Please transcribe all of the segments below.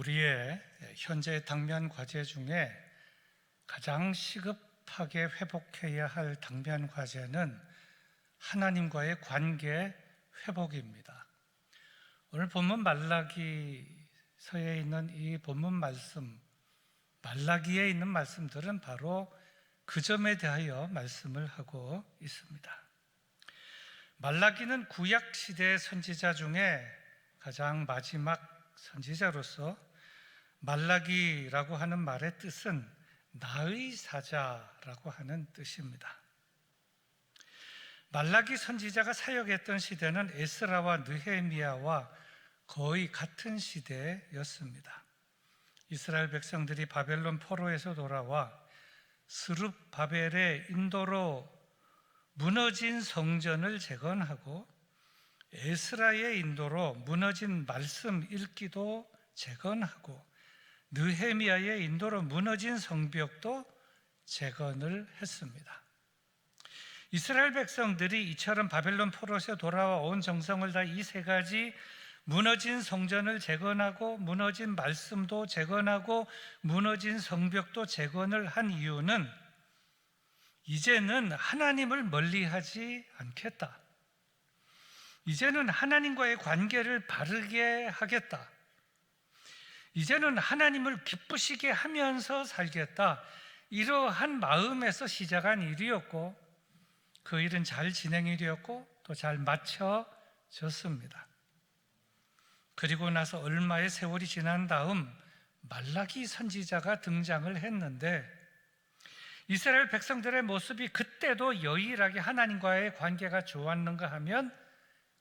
우리의 현재 당면 과제 중에 가장 시급하게 회복해야 할 당면 과제는 하나님과의 관계 회복입니다. 오늘 본문 말라기서에 있는 이 본문 말씀, 말라기에 있는 말씀들은 바로 그 점에 대하여 말씀을 하고 있습니다. 말라기는 구약 시대 선지자 중에 가장 마지막 선지자로서 말라기라고 하는 말의 뜻은 나의 사자라고 하는 뜻입니다. 말라기 선지자가 사역했던 시대는 에스라와 느헤미야와 거의 같은 시대였습니다. 이스라엘 백성들이 바벨론 포로에서 돌아와 스룹 바벨의 인도로 무너진 성전을 재건하고 에스라의 인도로 무너진 말씀 읽기도 재건하고 느헤미야의 인도로 무너진 성벽도 재건을 했습니다. 이스라엘 백성들이 이처럼 바벨론 포로에서 돌아와 온 정성을 다 이 세 가지 무너진 성전을 재건하고 무너진 말씀도 재건하고 무너진 성벽도 재건을 한 이유는 이제는 하나님을 멀리하지 않겠다. 이제는 하나님과의 관계를 바르게 하겠다. 이제는 하나님을 기쁘시게 하면서 살겠다. 이러한 마음에서 시작한 일이었고 그 일은 잘 진행이 되었고 또잘 마쳐졌습니다. 그리고 나서 얼마의 세월이 지난 다음 말라기 선지자가 등장을 했는데 이스라엘 백성들의 모습이 그때도 여일하게 하나님과의 관계가 좋았는가 하면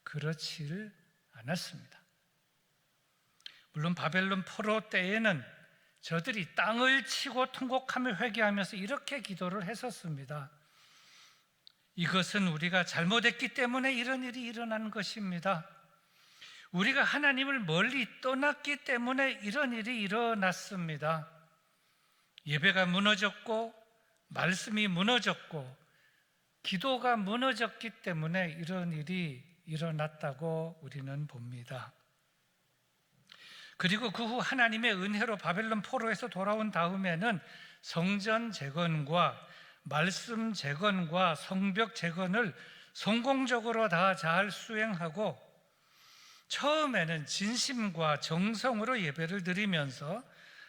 그렇지를 않았습니다. 물론 바벨론 포로 때에는 저들이 땅을 치고 통곡하며 회개하면서 이렇게 기도를 했었습니다. 이것은 우리가 잘못했기 때문에 이런 일이 일어난 것입니다. 우리가 하나님을 멀리 떠났기 때문에 이런 일이 일어났습니다. 예배가 무너졌고, 말씀이 무너졌고, 기도가 무너졌기 때문에 이런 일이 일어났다고 우리는 봅니다. 그리고 그 후 하나님의 은혜로 바벨론 포로에서 돌아온 다음에는 성전 재건과 말씀 재건과 성벽 재건을 성공적으로 다 잘 수행하고 처음에는 진심과 정성으로 예배를 드리면서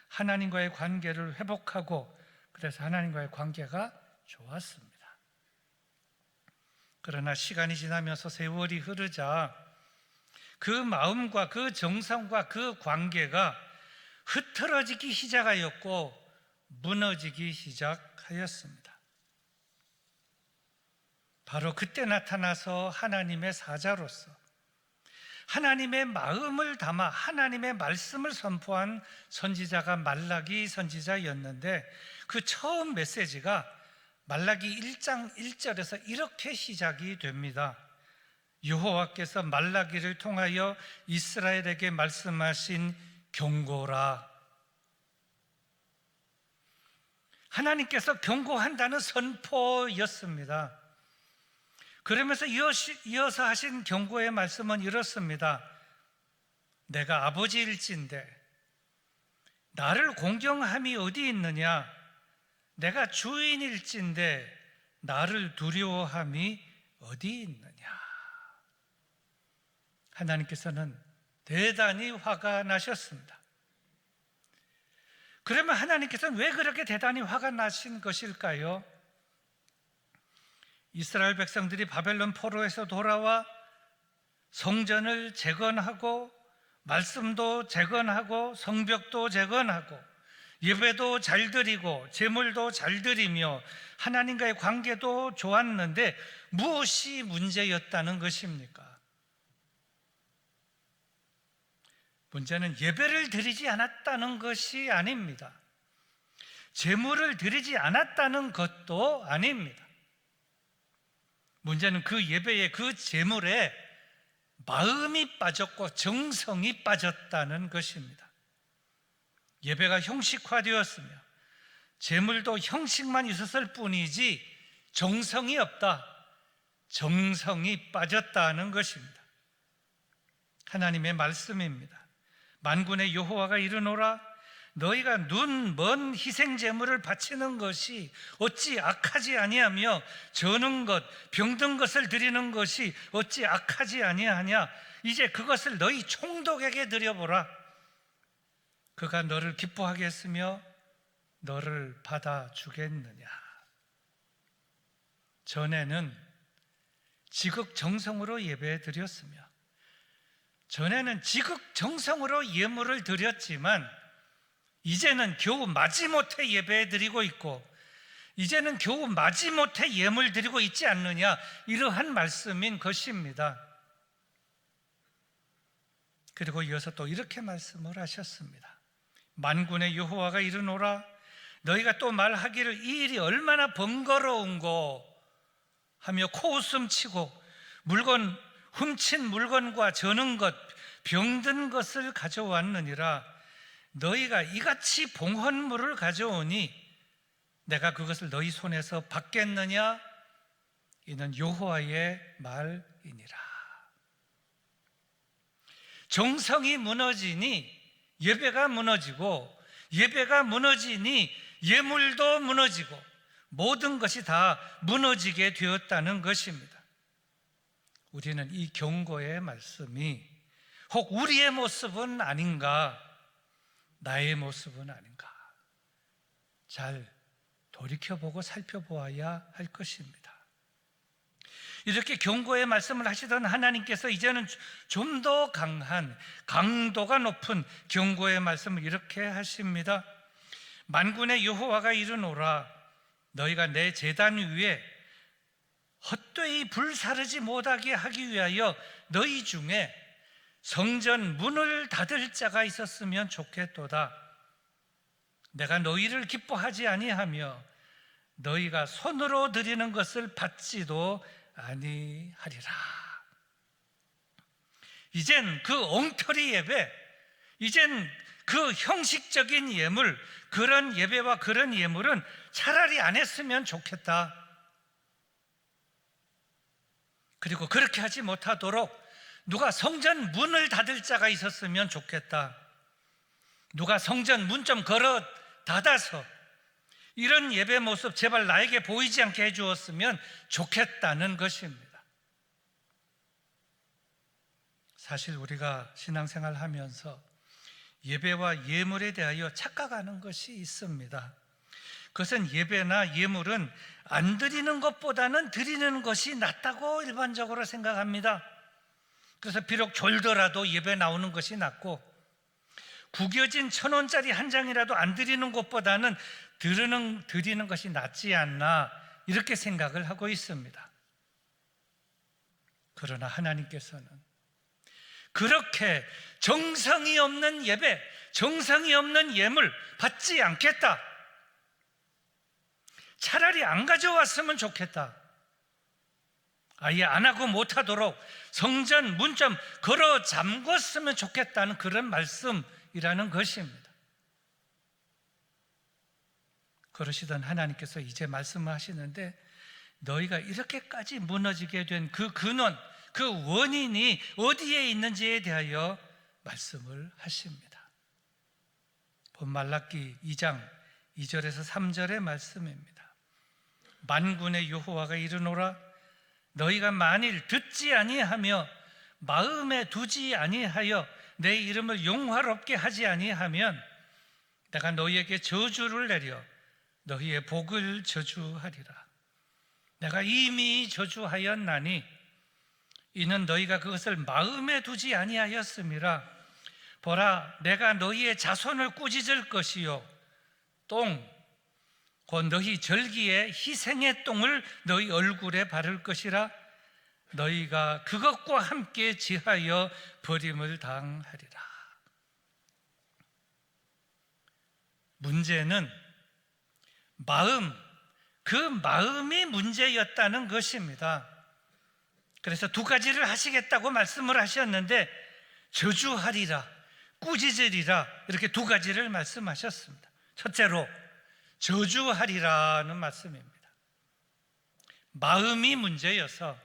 하나님과의 관계를 회복하고 그래서 하나님과의 관계가 좋았습니다. 그러나 시간이 지나면서 세월이 흐르자 그 마음과 그 정성과 그 관계가 흐트러지기 시작하였고 무너지기 시작하였습니다. 바로 그때 나타나서 하나님의 사자로서 하나님의 마음을 담아 하나님의 말씀을 선포한 선지자가 말라기 선지자였는데 그 처음 메시지가 말라기 1장 1절에서 이렇게 시작이 됩니다. 여호와께서 말라기를 통하여 이스라엘에게 말씀하신 경고라. 하나님께서 경고한다는 선포였습니다. 그러면서 이어서 하신 경고의 말씀은 이렇습니다. 내가 아버지일진데 나를 공경함이 어디 있느냐? 내가 주인일진데 나를 두려워함이 어디 있느냐? 하나님께서는 대단히 화가 나셨습니다. 그러면 하나님께서는 왜 그렇게 대단히 화가 나신 것일까요? 이스라엘 백성들이 바벨론 포로에서 돌아와 성전을 재건하고 말씀도 재건하고 성벽도 재건하고 예배도 잘 드리고 제물도 잘 드리며 하나님과의 관계도 좋았는데 무엇이 문제였다는 것입니까? 문제는 예배를 드리지 않았다는 것이 아닙니다. 제물을 드리지 않았다는 것도 아닙니다. 문제는 그 예배에 그 제물에 마음이 빠졌고 정성이 빠졌다는 것입니다. 예배가 형식화되었으며 제물도 형식만 있었을 뿐이지 정성이 없다. 정성이 빠졌다는 것입니다. 하나님의 말씀입니다. 만군의 여호와가 이르노라 너희가 눈 먼 희생 제물을 바치는 것이 어찌 악하지 아니하며 저는 것 병든 것을 드리는 것이 어찌 악하지 아니하냐? 이제 그것을 너희 총독에게 드려보라. 그가 너를 기뻐하게 했으며 너를 받아 주겠느냐? 전에는 지극 정성으로 예배 드렸으며 전에는 지극정성으로 예물을 드렸지만 이제는 겨우 마지못해 예배 드리고 있고 이제는 겨우 마지못해 예물 드리고 있지 않느냐 이러한 말씀인 것입니다. 그리고 이어서 또 이렇게 말씀을 하셨습니다. 만군의 여호와가 이르노라 너희가 또 말하기를 이 일이 얼마나 번거로운고 하며 코웃음 치고 물건 훔친 물건과 저는 것 병든 것을 가져왔느니라. 너희가 이같이 봉헌물을 가져오니 내가 그것을 너희 손에서 받겠느냐? 이는 여호와의 말이니라. 정성이 무너지니 예배가 무너지고 예배가 무너지니 예물도 무너지고 모든 것이 다 무너지게 되었다는 것입니다. 우리는 이 경고의 말씀이 혹 우리의 모습은 아닌가, 나의 모습은 아닌가, 잘 돌이켜보고 살펴보아야 할 것입니다. 이렇게 경고의 말씀을 하시던 하나님께서 이제는 좀 더 강한, 강도가 높은 경고의 말씀을 이렇게 하십니다. 만군의 여호와가 이르노라 너희가 내 재단 위에 헛되이 불사르지 못하게 하기 위하여 너희 중에 성전 문을 닫을 자가 있었으면 좋겠도다. 내가 너희를 기뻐하지 아니하며 너희가 손으로 드리는 것을 받지도 아니하리라. 이젠 그 엉터리 예배, 이젠 그 형식적인 예물, 그런 예배와 그런 예물은 차라리 안 했으면 좋겠다. 그리고 그렇게 하지 못하도록 누가 성전 문을 닫을 자가 있었으면 좋겠다. 누가 성전 문 좀 걸어 닫아서 이런 예배 모습 제발 나에게 보이지 않게 해주었으면 좋겠다는 것입니다. 사실 우리가 신앙생활 하면서 예배와 예물에 대하여 착각하는 것이 있습니다. 그것은 예배나 예물은 안 드리는 것보다는 드리는 것이 낫다고 일반적으로 생각합니다. 그래서 비록 졸더라도 예배 나오는 것이 낫고 구겨진 천 원짜리 한 장이라도 안 드리는 것보다는 드리는, 드리는 것이 낫지 않나 이렇게 생각을 하고 있습니다. 그러나 하나님께서는 그렇게 정성이 없는 예배, 정성이 없는 예물 받지 않겠다. 차라리 안 가져왔으면 좋겠다. 아예 안 하고 못 하도록 성전 문점 걸어 잠궜으면 좋겠다는 그런 말씀이라는 것입니다. 그러시던 하나님께서 이제 말씀을 하시는데 너희가 이렇게까지 무너지게 된 그 근원, 그 원인이 어디에 있는지에 대하여 말씀을 하십니다. 본 말라기 2장 2절에서 3절의 말씀입니다. 만군의 여호와가 이르노라 너희가 만일 듣지 아니하며 마음에 두지 아니하여 내 이름을 용화롭게 하지 아니하면 내가 너희에게 저주를 내려 너희의 복을 저주하리라. 내가 이미 저주하였나니 이는 너희가 그것을 마음에 두지 아니하였음이라. 보라, 내가 너희의 자손을 꾸짖을 것이요 똥, 곧 너희 절기에 희생의 똥을 너희 얼굴에 바를 것이라. 너희가 그것과 함께 지하여 버림을 당하리라. 문제는 마음, 그 마음이 문제였다는 것입니다. 그래서 두 가지를 하시겠다고 말씀을 하셨는데 저주하리라, 꾸짖으리라 이렇게 두 가지를 말씀하셨습니다. 첫째로 저주하리라는 말씀입니다. 마음이 문제여서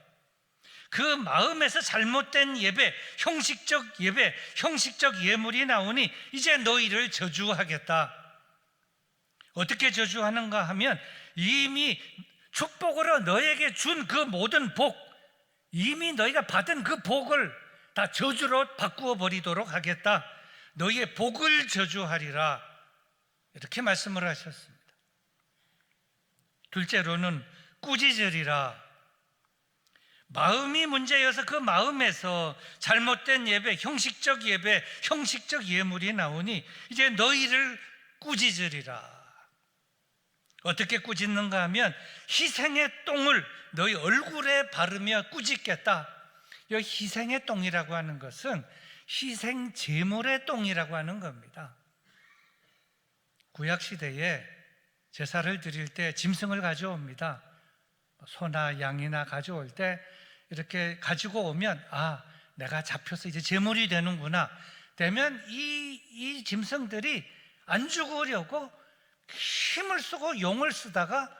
그 마음에서 잘못된 예배, 형식적 예배, 형식적 예물이 나오니 이제 너희를 저주하겠다. 어떻게 저주하는가 하면 이미 축복으로 너에게 준 그 모든 복, 이미 너희가 받은 그 복을 다 저주로 바꾸어 버리도록 하겠다. 너희의 복을 저주하리라. 이렇게 말씀을 하셨습니다. 둘째로는 꾸짖으리라. 마음이 문제여서 그 마음에서 잘못된 예배, 형식적 예배, 형식적 예물이 나오니 이제 너희를 꾸짖으리라. 어떻게 꾸짖는가 하면 희생의 똥을 너희 얼굴에 바르며 꾸짖겠다. 이 희생의 똥이라고 하는 것은 희생 제물의 똥이라고 하는 겁니다. 구약 시대에 제사를 드릴 때 짐승을 가져옵니다. 소나 양이나 가져올 때 이렇게 가지고 오면 아 내가 잡혀서 이제 제물이 되는구나. 되면 이, 이 짐승들이 안 죽으려고 힘을 쓰고 용을 쓰다가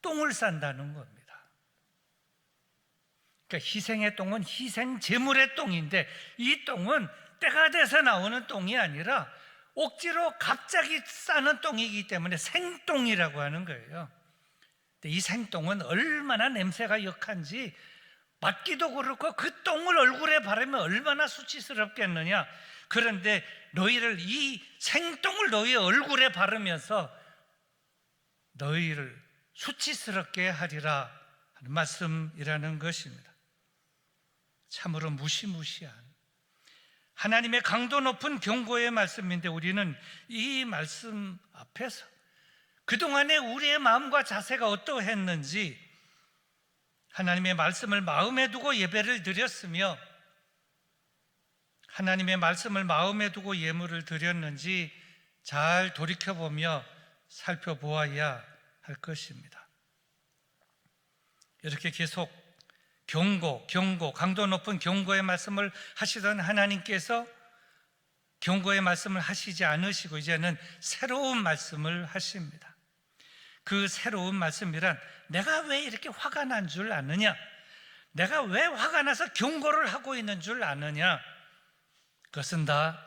똥을 싼다는 겁니다. 그러니까 희생의 똥은 희생 제물의 똥인데 이 똥은 때가 돼서 나오는 똥이 아니라 억지로 갑자기 싸는 똥이기 때문에 생똥이라고 하는 거예요. 이 생똥은 얼마나 냄새가 역한지 맞기도 그렇고 그 똥을 얼굴에 바르면 얼마나 수치스럽겠느냐. 그런데 너희를 이 생똥을 너희 얼굴에 바르면서 너희를 수치스럽게 하리라 하는 말씀이라는 것입니다. 참으로 무시무시한 하나님의 강도 높은 경고의 말씀인데 우리는 이 말씀 앞에서 그동안에 우리의 마음과 자세가 어떠했는지 하나님의 말씀을 마음에 두고 예배를 드렸으며 하나님의 말씀을 마음에 두고 예물을 드렸는지 잘 돌이켜보며 살펴보아야 할 것입니다. 이렇게 계속 경고, 경고, 강도 높은 경고의 말씀을 하시던 하나님께서 경고의 말씀을 하시지 않으시고 이제는 새로운 말씀을 하십니다. 그 새로운 말씀이란 내가 왜 이렇게 화가 난 줄 아느냐? 내가 왜 화가 나서 경고를 하고 있는 줄 아느냐? 그것은 다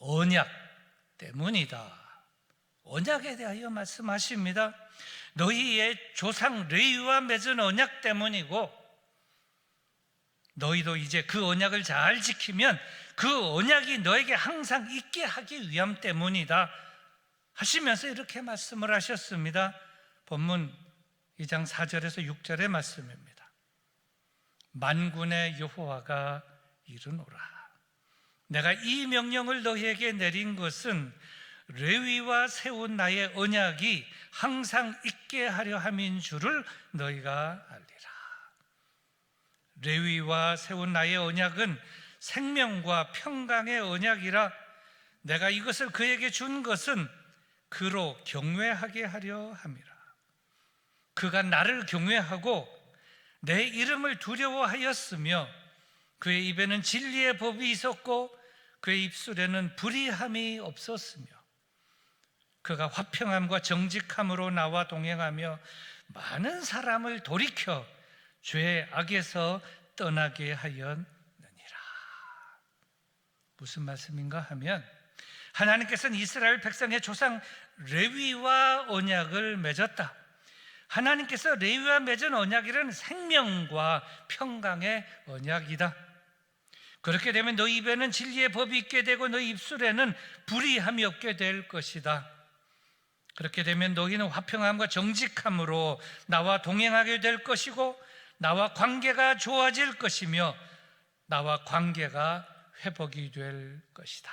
언약 때문이다. 언약에 대하여 말씀하십니다. 너희의 조상 레위와 맺은 언약 때문이고 너희도 이제 그 언약을 잘 지키면 그 언약이 너에게 항상 있게 하기 위함 때문이다. 하시면서 이렇게 말씀을 하셨습니다. 본문 2장 4절에서 6절의 말씀입니다. 만군의 여호와가 이르노라. 내가 이 명령을 너희에게 내린 것은 레위와 세운 나의 언약이 항상 있게 하려 함인 줄을 너희가 알리라. 레위와 세운 나의 언약은 생명과 평강의 언약이라 내가 이것을 그에게 준 것은 그로 경외하게 하려 함이라. 그가 나를 경외하고 내 이름을 두려워하였으며 그의 입에는 진리의 법이 있었고 그의 입술에는 불의함이 없었으며 그가 화평함과 정직함으로 나와 동행하며 많은 사람을 돌이켜 죄의 악에서 떠나게 하였느니라. 무슨 말씀인가 하면 하나님께서는 이스라엘 백성의 조상 레위와 언약을 맺었다. 하나님께서 레위와 맺은 언약이라는 생명과 평강의 언약이다. 그렇게 되면 너희 입에는 진리의 법이 있게 되고 너희 입술에는 불의함이 없게 될 것이다. 그렇게 되면 너희는 화평함과 정직함으로 나와 동행하게 될 것이고 나와 관계가 좋아질 것이며 나와 관계가 회복이 될 것이다.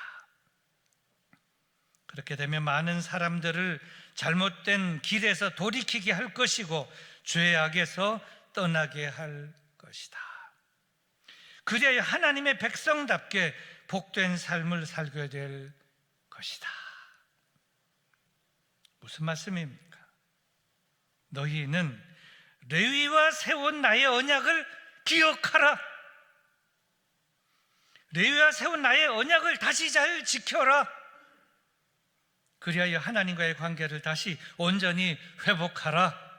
그렇게 되면 많은 사람들을 잘못된 길에서 돌이키게 할 것이고 죄악에서 떠나게 할 것이다. 그래야 하나님의 백성답게 복된 삶을 살게 될 것이다. 무슨 말씀입니까? 너희는 레위와 세운 나의 언약을 기억하라. 레위와 세운 나의 언약을 다시 잘 지켜라. 그리하여 하나님과의 관계를 다시 온전히 회복하라.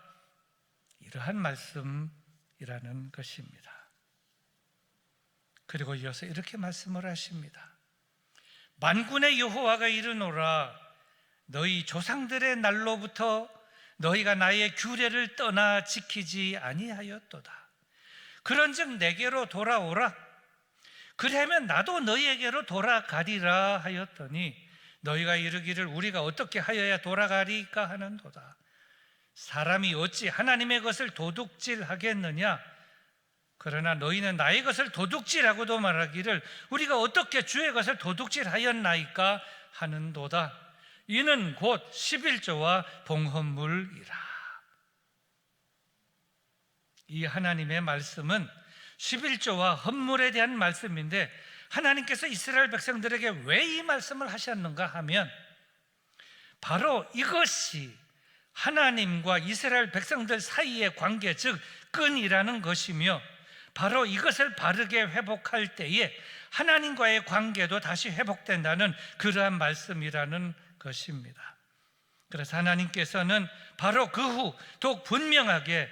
이러한 말씀이라는 이라는 것입니다. 그리고 이어서 이렇게 말씀을 하십니다. 만군의 여호와가 이르노라 너희 조상들의 날로부터 너희가 나의 규례를 떠나 지키지 아니하였도다. 그런즉 내게로 돌아오라. 그러면 나도 너희에게로 돌아가리라 하였더니 너희가 이르기를 우리가 어떻게 하여야 돌아가리까 하는도다. 사람이 어찌 하나님의 것을 도둑질 하겠느냐? 그러나 너희는 나의 것을 도둑질하고도 말하기를 우리가 어떻게 주의 것을 도둑질하였나이까 하는도다. 이는 곧 11조와 봉헌물이라. 이 하나님의 말씀은 11조와 헌물에 대한 말씀인데 하나님께서 이스라엘 백성들에게 왜 이 말씀을 하셨는가 하면 바로 이것이 하나님과 이스라엘 백성들 사이의 관계 즉 끈이라는 것이며 바로 이것을 바르게 회복할 때에 하나님과의 관계도 다시 회복된다는 그러한 말씀이라는 것입니다. 그래서 하나님께서는 바로 그 후 더욱 분명하게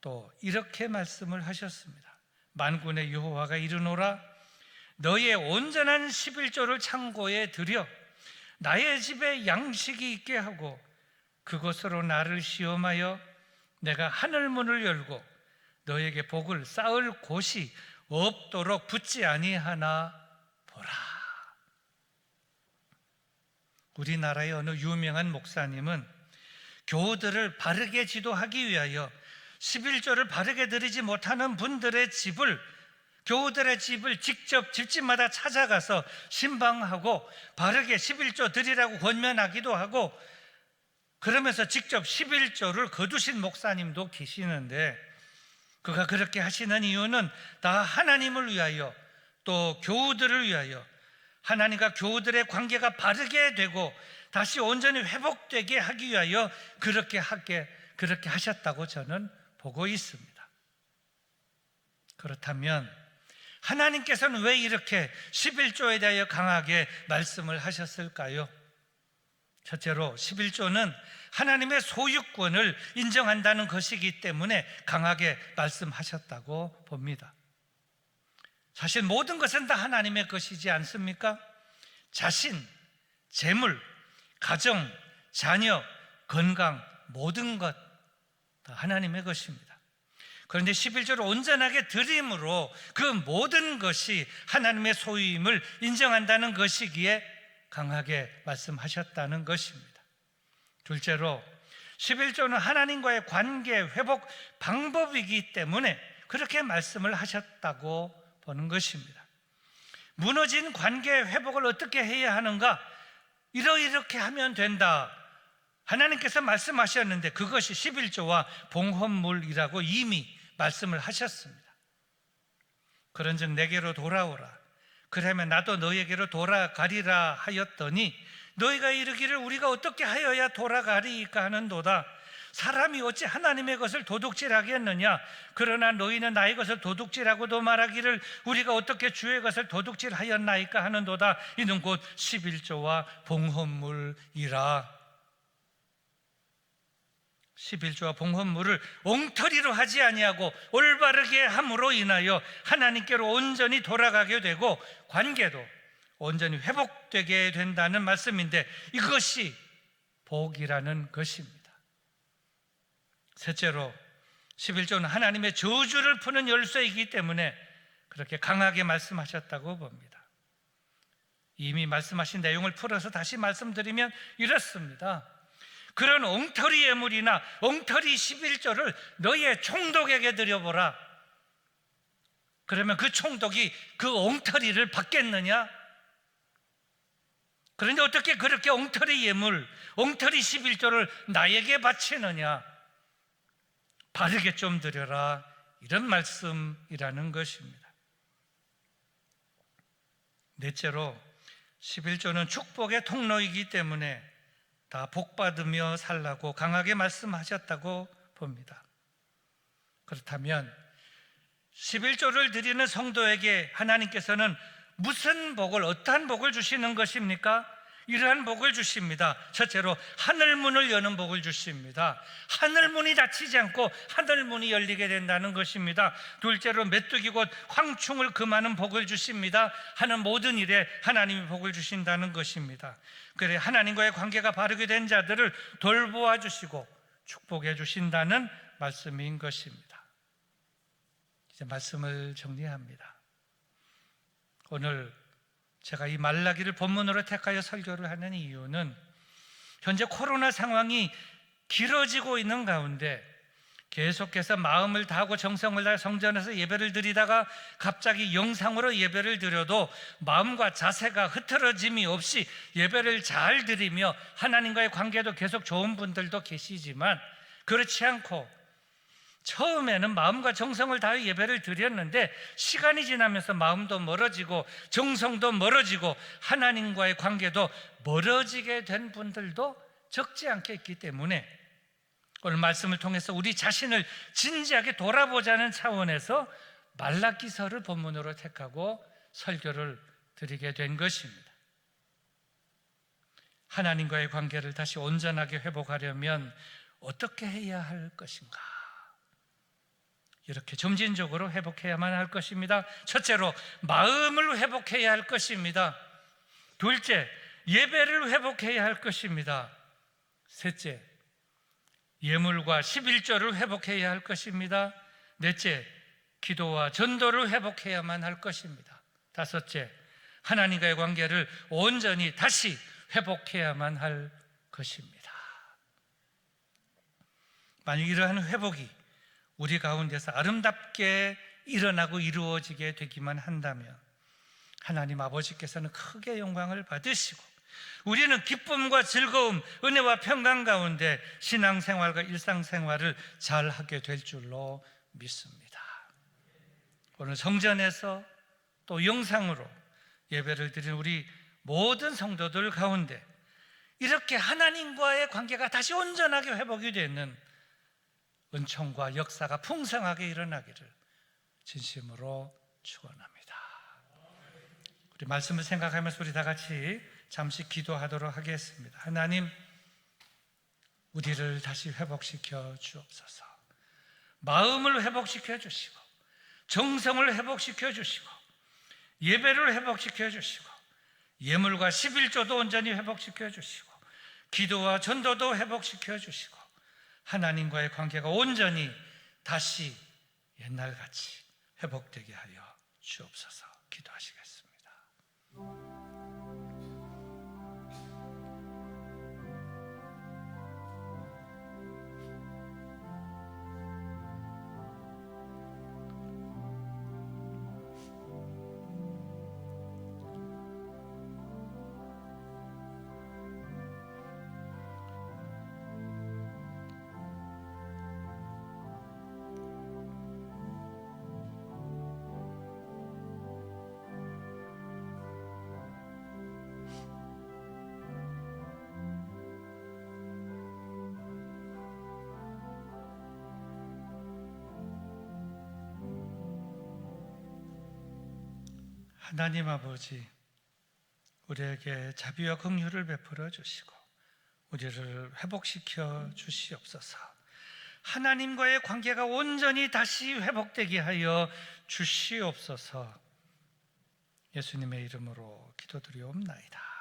또 이렇게 말씀을 하셨습니다. 만군의 여호와가 이르노라 너의 온전한 11조를 창고에 들여 나의 집에 양식이 있게 하고 그것으로 나를 시험하여 내가 하늘 문을 열고 너에게 복을 쌓을 곳이 없도록 붙지 아니하나 보라. 우리나라의 어느 유명한 목사님은 교우들을 바르게 지도하기 위하여 11조를 바르게 드리지 못하는 분들의 집을 교우들의 집을 직접 집집마다 찾아가서 신방하고 바르게 11조 드리라고 권면하기도 하고 그러면서 직접 11조를 거두신 목사님도 계시는데 그가 그렇게 하시는 이유는 다 하나님을 위하여 또 교우들을 위하여 하나님과 교우들의 관계가 바르게 되고 다시 온전히 회복되게 하기 위하여 그렇게 하게 그렇게 하셨다고 저는 보고 있습니다. 그렇다면 하나님께서는 왜 이렇게 11조에 대하여 강하게 말씀을 하셨을까요? 첫째로 11조는 하나님의 소유권을 인정한다는 것이기 때문에 강하게 말씀하셨다고 봅니다. 사실 모든 것은 다 하나님의 것이지 않습니까? 자신, 재물, 가정, 자녀, 건강, 모든 것 다 하나님의 것입니다. 그런데 11조를 온전하게 드림으로 그 모든 것이 하나님의 소유임을 인정한다는 것이기에 강하게 말씀하셨다는 것입니다. 둘째로 11조는 하나님과의 관계 회복 방법이기 때문에 그렇게 말씀을 하셨다고 보는 것입니다. 무너진 관계 회복을 어떻게 해야 하는가? 이러이렇게 하면 된다. 하나님께서 말씀하셨는데 그것이 11조와 봉헌물이라고 이미 말씀을 하셨습니다. 그런즉 내게로 돌아오라. 그러면 나도 너에게로 돌아가리라 하였더니 너희가 이르기를 우리가 어떻게 하여야 돌아가리까 하는도다. 사람이 어찌 하나님의 것을 도둑질하겠느냐? 그러나 너희는 나의 것을 도둑질하고도 말하기를 우리가 어떻게 주의 것을 도둑질하였나이까 하는도다. 이는 곧 11조와 봉헌물이라. 11조와 봉헌물을 엉터리로 하지 아니하고 올바르게 함으로 인하여 하나님께로 온전히 돌아가게 되고 관계도 온전히 회복되게 된다는 말씀인데 이것이 복이라는 것입니다. 셋째로 11조는 하나님의 저주를 푸는 열쇠이기 때문에 그렇게 강하게 말씀하셨다고 봅니다. 이미 말씀하신 내용을 풀어서 다시 말씀드리면 이렇습니다. 그런 엉터리 예물이나 엉터리 11조를 너희의 총독에게 드려보라. 그러면 그 총독이 그 엉터리를 받겠느냐? 그런데 어떻게 그렇게 엉터리 예물, 엉터리 11조를 나에게 바치느냐? 바르게 좀 드려라. 이런 말씀이라는 것입니다. 넷째로 11조는 축복의 통로이기 때문에 다 복받으며 살라고 강하게 말씀하셨다고 봅니다. 그렇다면 11조를 드리는 성도에게 하나님께서는 무슨 복을 어떠한 복을 주시는 것입니까? 이러한 복을 주십니다. 첫째로 하늘 문을 여는 복을 주십니다. 하늘 문이 닫히지 않고 하늘 문이 열리게 된다는 것입니다. 둘째로 메뚜기 곧 황충을 금하는 복을 주십니다. 하는 모든 일에 하나님이 복을 주신다는 것입니다. 그래 하나님과의 관계가 바르게 된 자들을 돌보아 주시고 축복해 주신다는 말씀인 것입니다. 이제 말씀을 정리합니다. 오늘 제가 이 말라기를 본문으로 택하여 설교를 하는 이유는 현재 코로나 상황이 길어지고 있는 가운데 계속해서 마음을 다하고 정성을 다해 성전에서 예배를 드리다가 갑자기 영상으로 예배를 드려도 마음과 자세가 흐트러짐이 없이 예배를 잘 드리며 하나님과의 관계도 계속 좋은 분들도 계시지만 그렇지 않고 처음에는 마음과 정성을 다해 예배를 드렸는데 시간이 지나면서 마음도 멀어지고 정성도 멀어지고 하나님과의 관계도 멀어지게 된 분들도 적지 않게 있기 때문에 오늘 말씀을 통해서 우리 자신을 진지하게 돌아보자는 차원에서 말라기서를 본문으로 택하고 설교를 드리게 된 것입니다. 하나님과의 관계를 다시 온전하게 회복하려면 어떻게 해야 할 것인가? 이렇게 점진적으로 회복해야만 할 것입니다. 첫째로 마음을 회복해야 할 것입니다. 둘째, 예배를 회복해야 할 것입니다. 셋째, 예물과 11조를 회복해야 할 것입니다. 넷째, 기도와 전도를 회복해야만 할 것입니다. 다섯째, 하나님과의 관계를 온전히 다시 회복해야만 할 것입니다. 만약 이러한 회복이 우리 가운데서 아름답게 일어나고 이루어지게 되기만 한다면 하나님 아버지께서는 크게 영광을 받으시고 우리는 기쁨과 즐거움, 은혜와 평강 가운데 신앙생활과 일상생활을 잘 하게 될 줄로 믿습니다. 오늘 성전에서 또 영상으로 예배를 드린 우리 모든 성도들 가운데 이렇게 하나님과의 관계가 다시 온전하게 회복이 되는 은총과 역사가 풍성하게 일어나기를 진심으로 축원합니다. 우리 말씀을 생각하면서 우리 다 같이 잠시 기도하도록 하겠습니다. 하나님, 우리를 다시 회복시켜 주옵소서. 마음을 회복시켜 주시고, 정성을 회복시켜 주시고, 예배를 회복시켜 주시고, 예물과 11조도 온전히 회복시켜 주시고, 기도와 전도도 회복시켜 주시고, 하나님과의 관계가 온전히 다시 옛날같이 회복되게 하여 주옵소서 기도하시겠습니다. 하나님 아버지, 우리에게 자비와 긍휼을 베풀어 주시고 우리를 회복시켜 주시옵소서. 하나님과의 관계가 온전히 다시 회복되게 하여 주시옵소서. 예수님의 이름으로 기도드리옵나이다.